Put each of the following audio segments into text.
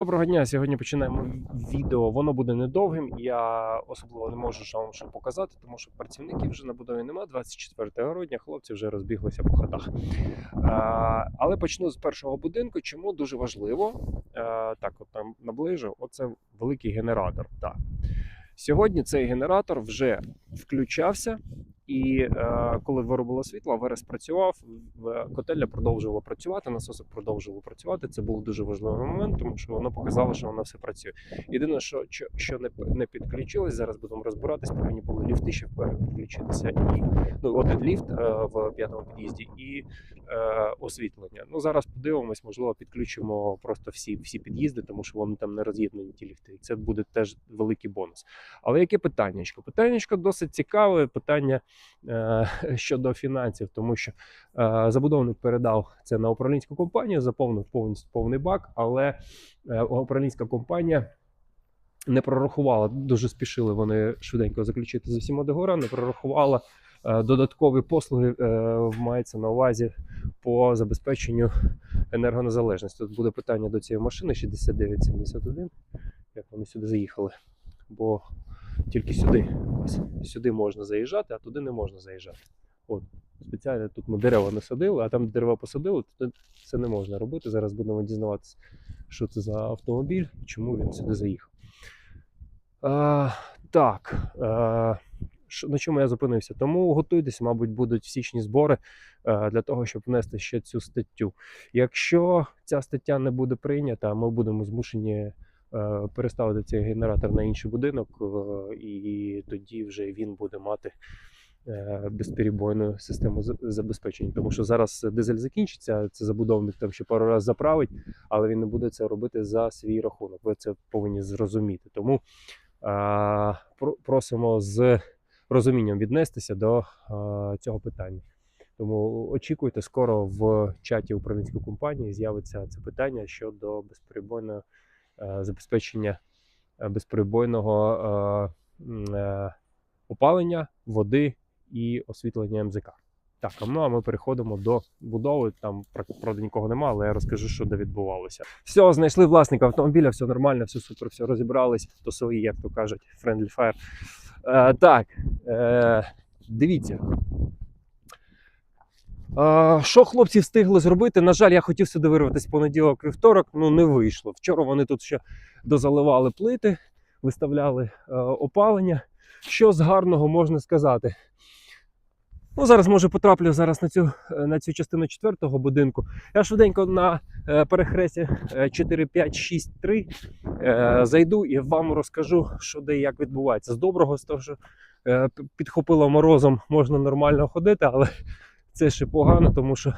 Доброго дня. Сьогодні починаємо відео. Воно буде недовгим. Я особливо не можу вам що показати, тому що працівників вже на будові нема. 24 грудня хлопці вже розбіглися по хатах. Але почну з першого будинку. Чому дуже важливо? А, так, от там наближу. Оце великий генератор. Так. Сьогодні цей генератор вже включався, і е, коли виробило світло, ВРС працював, в- котельня продовжувала працювати, насоси продовжували працювати. Це був дуже важливий момент, тому що воно показало, що воно все працює. Єдине, що, що, не, не підключилось, зараз будемо розбиратись, повинні були ліфти ще е, підключитися. І ну, один ліфт е, в п'ятому під'їзді і е, освітлення. Ну зараз подивимось, можливо, підключимо просто всі, всі під'їзди, тому що вони там не роз'єднані ті ліфти. І це буде теж великий бонус. Але яке питаннячко? Питаннячко досить цікаве. Питання е, щодо фінансів, тому що е, забудовник передав це на управлінську компанію, заповнив повністю повний бак, але е, управлінська компанія. Не прорахувала, дуже спішили вони швиденько заключити з усіма договори, не прорахувала е, додаткові послуги, е, мається на увазі по забезпеченню енергонезалежності. Тут буде питання до цієї машини 6971, як вони сюди заїхали. Бо тільки сюди, ось, сюди можна заїжджати, а туди не можна заїжджати. От, спеціально тут ми дерева не садили, а там, де дерева посадили, то це не можна робити. Зараз будемо дізнаватися, що це за автомобіль, чому він сюди заїхав. А, так. А, на чому я зупинився? Тому готуйтесь, мабуть, будуть січні збори для того, щоб внести ще цю статтю. Якщо ця стаття не буде прийнята, ми будемо змушені переставити цей генератор на інший будинок, е, і тоді вже він буде мати е, безперебойну систему за- забезпечення. Тому що зараз дизель закінчиться, це забудовник там ще пару разів заправить, але він не буде це робити за свій рахунок. Ви це повинні зрозуміти. Тому просимо з розумінням віднестися до цього питання. Тому очікуйте, скоро в чаті управлінської компанії з'явиться це питання щодо безперебойного е, забезпечення е, безперебойного е, м, е, опалення, води і освітлення МЗК. Так, а ну а ми переходимо до будови. Там правда нікого немає, але я розкажу, що де відбувалося. Все, знайшли власника автомобіля, все нормально, все супер, все розібрались. То свої, як то кажуть, friendly fire. Е, так, е, дивіться. Що хлопці встигли зробити? На жаль, я хотів сюди вирватися понеділок вівторок, ну не вийшло. Вчора вони тут ще дозаливали плити, виставляли е, опалення. Що з гарного можна сказати? Ну, зараз може потраплю зараз на цю, е, на цю частину четвертого будинку. Я швиденько на е, перехресті е, 4, 5, 6, 3 е, зайду і вам розкажу, що де і як відбувається. З доброго, з того, що підхопило морозом, можна нормально ходити, але це ще погано, тому що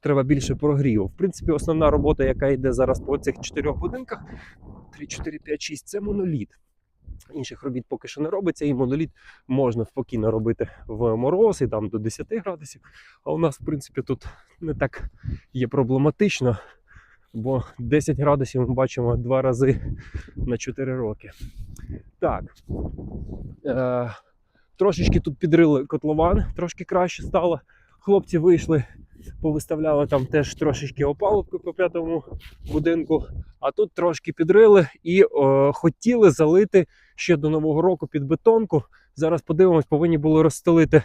треба більше прогріву. В принципі, основна робота, яка йде зараз по цих чотирьох будинках: 3, 4, 5, 6 це моноліт. Інших робіт поки що не робиться, і моноліт можна спокійно робити в мороз і там до 10 градусів. А у нас, в принципі, тут не так є проблематично, бо 10 градусів ми бачимо два рази на 4 роки. Так. Е, трошечки тут підрили котлован, трошки краще стало. Хлопці вийшли, повиставляли там теж трошечки опалубку по п'ятому будинку, а тут трошки підрили і е, хотіли залити ще до Нового року під бетонку. Зараз подивимось, повинні були розстелити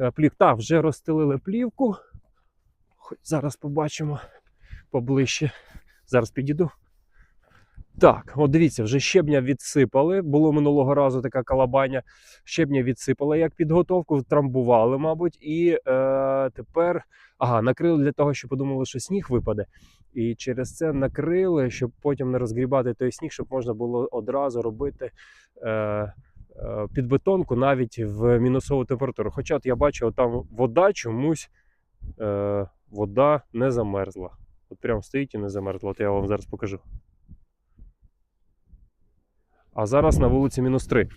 е, плівку. Так, вже розстелили плівку. Хоч зараз побачимо поближче. Зараз підійду. Так, от дивіться, вже щебня відсипали. Було минулого разу така калабаня. Щебня відсипали як підготовку, трамбували, мабуть, і е, тепер ага, накрили для того, щоб подумали, що сніг випаде. І через це накрили, щоб потім не розгрібати той сніг, щоб можна було одразу робити е, е, підбетонку навіть в мінусову температуру. Хоча от я бачу, там вода чомусь е, вода не замерзла. От прям стоїть і не замерзла. От я вам зараз покажу. А зараз на вулиці мінус 3.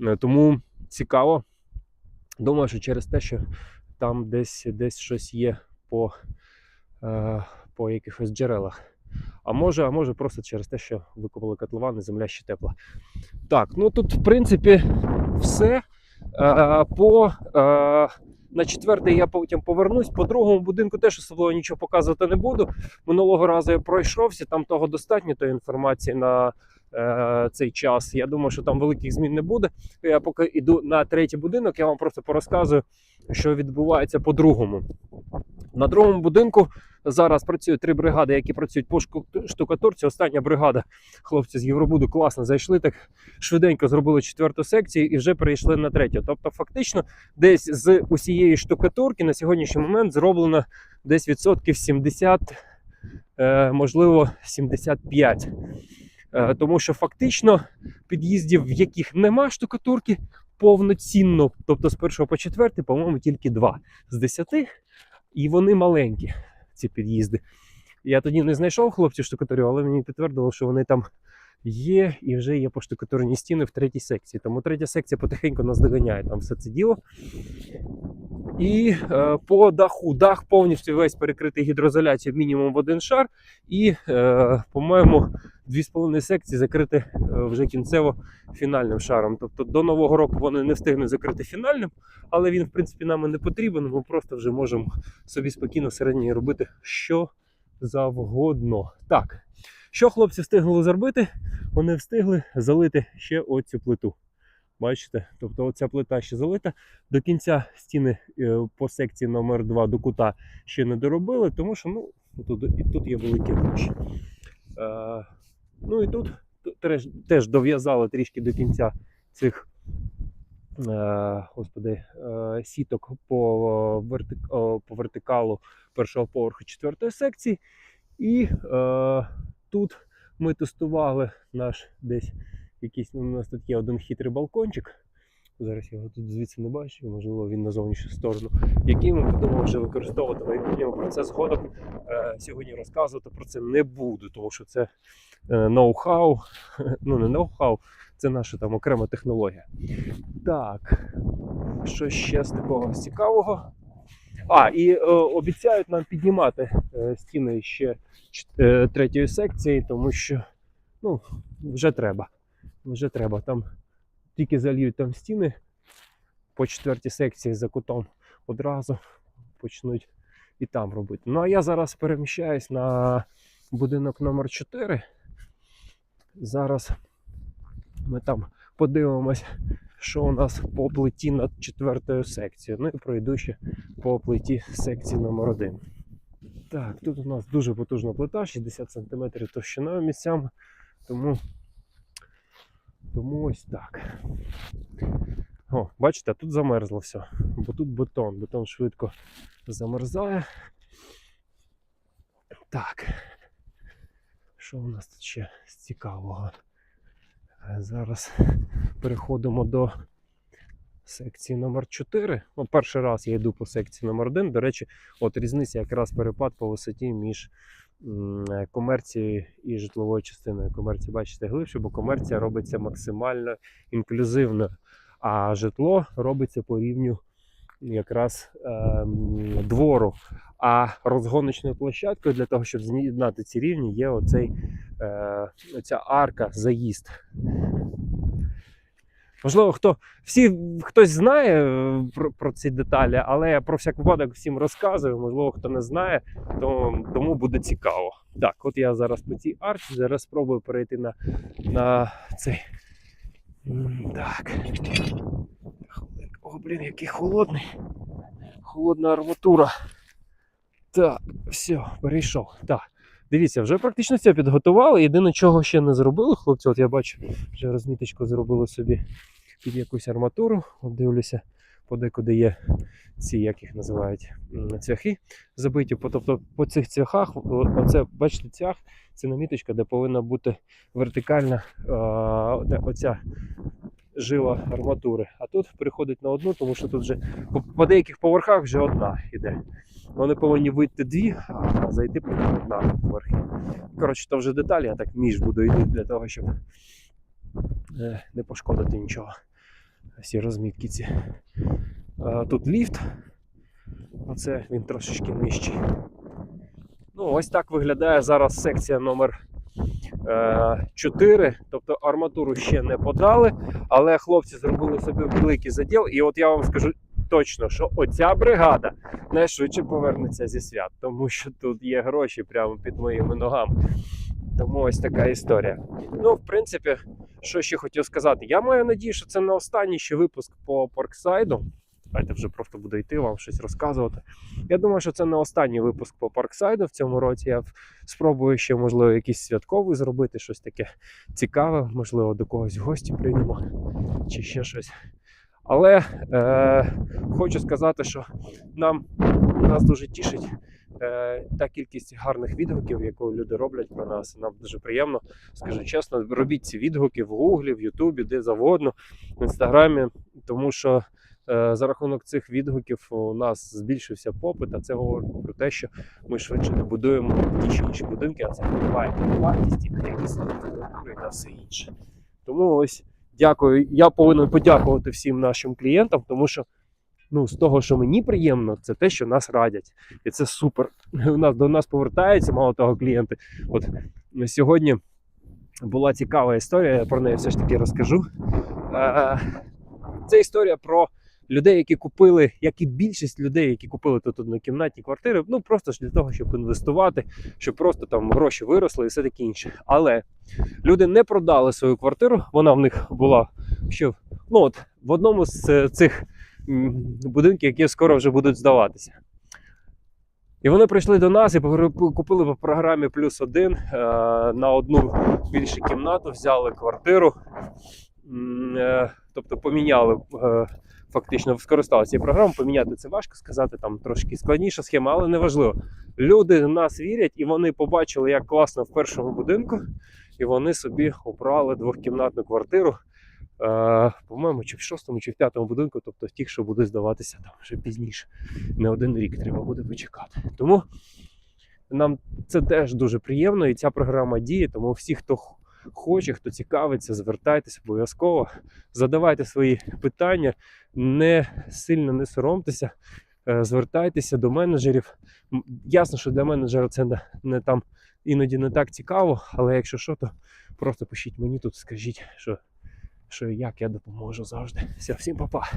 Е, Тому цікаво. Думаю, що через те, що там десь, десь щось є по, е, по якихось джерелах. А може, а може просто через те, що викопали котлован і земля ще тепла. Так, ну тут, в принципі, все. Е, по е, На четвертий я потім повернусь. По другому будинку теж особливо нічого показувати не буду. Минулого разу я пройшовся, там того достатньо тої інформації на цей час. Я думаю, що там великих змін не буде. Я поки йду на третій будинок, я вам просто порозказую, що відбувається по другому. На другому будинку зараз працюють три бригади, які працюють по штукатурці. Остання бригада, хлопці з Євробуду, класно зайшли так швиденько зробили четверту секцію і вже перейшли на третю. Тобто, фактично, десь з усієї штукатурки на сьогоднішній момент зроблено десь відсотків 70, е, можливо, 75. Е, тому що фактично під'їздів, в яких нема штукатурки, повноцінно, тобто з першого по четвертий, по-моєму, тільки два з десяти, і вони маленькі, ці під'їзди. Я тоді не знайшов хлопців штукатурів, але мені підтвердило, що вони там є і вже є поштукатурені стіни в третій секції. Тому третя секція потихеньку нас доганяє там все це діло. І е, по даху дах повністю весь перекритий гідроізоляцією мінімум в один шар. І, е, по-моєму, дві з половиною секції закрити е, вже кінцево фінальним шаром. Тобто до нового року вони не встигнуть закрити фінальним, але він, в принципі, нам не потрібен. Ми просто вже можемо собі спокійно всередині робити що завгодно. Так, що хлопці встигли зробити? Вони встигли залити ще оцю плиту. Бачите? Тобто оця плита ще залита. До кінця стіни е, по секції номер 2 до кута ще не доробили, тому що ну, тут, і тут є великі гроші. Е, ну і тут теж, теж дов'язали трішки до кінця цих е, господи, е, сіток по, вертик, по вертикалу першого поверху четвертої секції. І е, тут ми тестували наш десь якийсь, ну, у нас тут є один хитрий балкончик. Зараз я його тут звідси не бачу, можливо, він на зовнішню сторону, який ми будемо вже використовувати майбутньому. Про це згодом е, сьогодні розказувати про це не буду, тому що це е, ноу-хау, ну не ноу-хау, це наша там окрема технологія. Так, що ще з такого цікавого? А, і е, обіцяють нам піднімати е, стіни ще е, третьої секції, тому що ну, вже треба. Вже треба. Там тільки зальють там стіни по четвертій секції за кутом одразу почнуть і там робити. Ну а я зараз переміщаюсь на будинок номер 4. Зараз ми там подивимось, що у нас по плиті над четвертою секцією. Ну і пройду ще по плиті секції номер 1. Так, тут у нас дуже потужна плита, 60 см товщиною місцями, тому, тому ось так. О, бачите, тут замерзло все, бо тут бетон, бетон швидко замерзає. Так. Що у нас тут ще з цікавого? Е, Зараз переходимо до секції номер 4. Ну, перший раз я йду по секції номер 1. До речі, от різниця якраз перепад по висоті між е, комерцією і житловою частиною. Комерція, бачите, глибше, бо комерція робиться максимально інклюзивно, а житло робиться по рівню якраз е, двору. А розгоночною площадкою для того, щоб з'єднати ці рівні, є оцей, е, оця арка заїзд. Можливо, хто всі хтось знає е, про, про ці деталі, але я про всяк випадок всім розказую. Можливо, хто не знає, то тому буде цікаво. Так, от я зараз по цій арці, зараз спробую перейти на, на цей. Так. О, блін, який холодний. Холодна арматура. Так, все, перейшов. Так. Дивіться, вже практично все підготували. Єдине, чого ще не зробили, хлопці, от я бачу, вже розміточку зробили собі під якусь арматуру. От дивлюся, подекуди є ці, як їх називають, цвяхи забиті. Тобто по цих цвяхах, оце, бачите, цвях, це наміточка, де повинна бути вертикальна оця жила арматури. А тут приходить на одну, тому що тут вже по, по деяких поверхах вже одна йде. Вони повинні вийти дві, а зайти повинна одна поверхи. Коротше, то вже деталі, я так між буду йти для того, щоб е, не пошкодити нічого. Всі розмітки ці. Тут ліфт. Оце він трошечки нижчий. Ну, ось так виглядає зараз секція номер 4. Тобто арматуру ще не подали, але хлопці зробили собі великий заділ. І от я вам скажу точно, що оця бригада найшвидше повернеться зі свят, тому що тут є гроші прямо під моїми ногами. Тому ось така історія. Ну, в принципі, що ще хотів сказати. Я маю надію, що це не останній ще випуск по Парксайду. Давайте вже просто буду йти вам щось розказувати. Я думаю, що це не останній випуск по Парксайду в цьому році. Я спробую ще, можливо, якийсь святковий зробити, щось таке цікаве, можливо, до когось в гості прийдемо чи ще щось. Але е, хочу сказати, що нам нас дуже тішить та кількість гарних відгуків, яку люди роблять про нас. Нам дуже приємно. Скажу чесно, робіть ці відгуки в Гуглі, в Ютубі, де завгодно, в інстаграмі, тому що. е, За рахунок цих відгуків у нас збільшився попит, а це говорить про те, що ми швидше не будуємо ті чи інші будинки, а це впливає на вартість і на якість архітектури на все інше. Тому ось дякую. Я повинен подякувати всім нашим клієнтам, тому що ну, з того, що мені приємно, це те, що нас радять. І це супер. У нас до нас повертаються, мало того, клієнти. От сьогодні була цікава історія, я про неї все ж таки розкажу. Е, Це історія про людей, які купили, як і більшість людей, які купили тут однокімнатні квартири, ну просто ж для того, щоб інвестувати, щоб просто там гроші виросли і все таке інше. Але люди не продали свою квартиру, вона в них була ще ну от, в одному з е, цих м, будинків, які скоро вже будуть здаватися. І вони прийшли до нас і купили по програмі плюс один е, на одну більшу кімнату, взяли квартиру, е, тобто поміняли. Е, Фактично скористалися цією програмою, поміняти це важко сказати, там трошки складніша схема, але неважливо. Люди в нас вірять і вони побачили, як класно в першому будинку, і вони собі обрали двохкімнатну квартиру. Е, по-моєму, чи в шостому, чи в п'ятому будинку, тобто в тих, що буде здаватися там вже пізніше. Не один рік треба буде почекати. Тому нам це теж дуже приємно, і ця програма діє. Тому всі, хто хоче, хто цікавиться, звертайтеся обов'язково, задавайте свої питання, не сильно не соромтеся, е, звертайтеся до менеджерів. Ясно, що для менеджера це не, не там іноді не так цікаво, але якщо що, то просто пишіть мені тут, скажіть, що, що і як я допоможу завжди. Все, всім па-па.